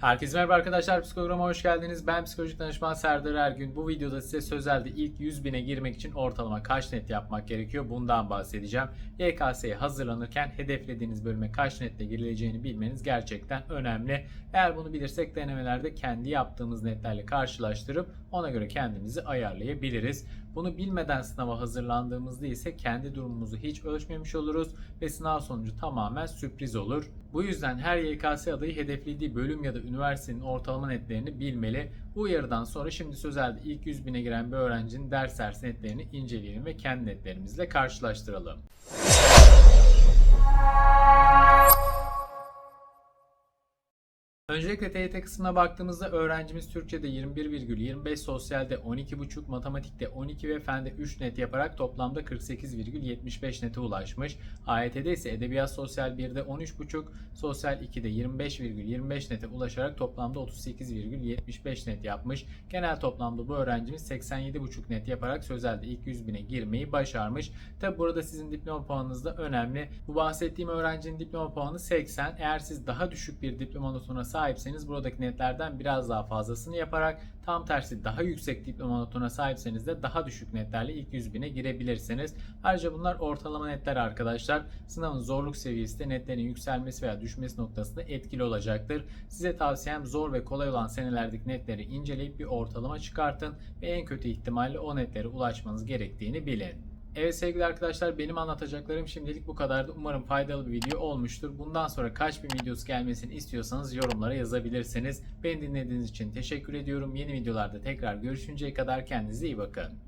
Herkese merhaba arkadaşlar. Psikograma hoş geldiniz. Ben psikolojik danışman Serdar Ergün. Bu videoda size sözelde ilk 100 bine girmek için ortalama kaç net yapmak gerekiyor bundan bahsedeceğim. YKS'ye hazırlanırken hedeflediğiniz bölüme kaç netle girileceğini bilmeniz gerçekten önemli. Eğer bunu bilirsek denemelerde kendi yaptığımız netlerle karşılaştırıp ona göre kendimizi ayarlayabiliriz. Bunu bilmeden sınava hazırlandığımızda ise kendi durumumuzu hiç ölçmemiş oluruz ve sınav sonucu tamamen sürpriz olur. Bu yüzden her YKS adayı hedeflediği bölüm ya da üniversitenin ortalama netlerini bilmeli. Bu uyarıdan sonra şimdi sözelde ilk 100 bine giren bir öğrencinin ders ders netlerini inceleyelim ve kendi netlerimizle karşılaştıralım. Öncelikle TYT kısmına baktığımızda öğrencimiz Türkçe'de 21,25, sosyalde 12,5, matematikte 12 ve fende 3 net yaparak toplamda 48,75 nete ulaşmış. AYT'de ise edebiyat sosyal 1'de 13,5, sosyal 2'de 25,25 nete ulaşarak toplamda 38,75 net yapmış. Genel toplamda bu öğrencimiz 87,5 net yaparak sözelde ilk 100 bine girmeyi başarmış. Tabi burada sizin diploma puanınız da önemli. Bu bahsettiğim öğrencinin diploma puanı 80. Eğer siz daha düşük bir diploma notuna sahipseniz buradaki netlerden biraz daha fazlasını yaparak tam tersi daha yüksek diploma notuna sahipseniz de daha düşük netlerle ilk 100 bine girebilirsiniz. Ayrıca bunlar ortalama netler arkadaşlar. Sınavın zorluk seviyesi de netlerin yükselmesi veya düşmesi noktasında etkili olacaktır. Size tavsiyem zor ve kolay olan senelerdeki netleri inceleyip bir ortalama çıkartın ve en kötü ihtimalle o netlere ulaşmanız gerektiğini bilin. Evet sevgili arkadaşlar benim anlatacaklarım şimdilik bu kadardı. Umarım faydalı bir video olmuştur. Bundan sonra kaç bin videosu gelmesini istiyorsanız yorumlara yazabilirsiniz. Beni dinlediğiniz için teşekkür ediyorum. Yeni videolarda tekrar görüşünceye kadar kendinize iyi bakın.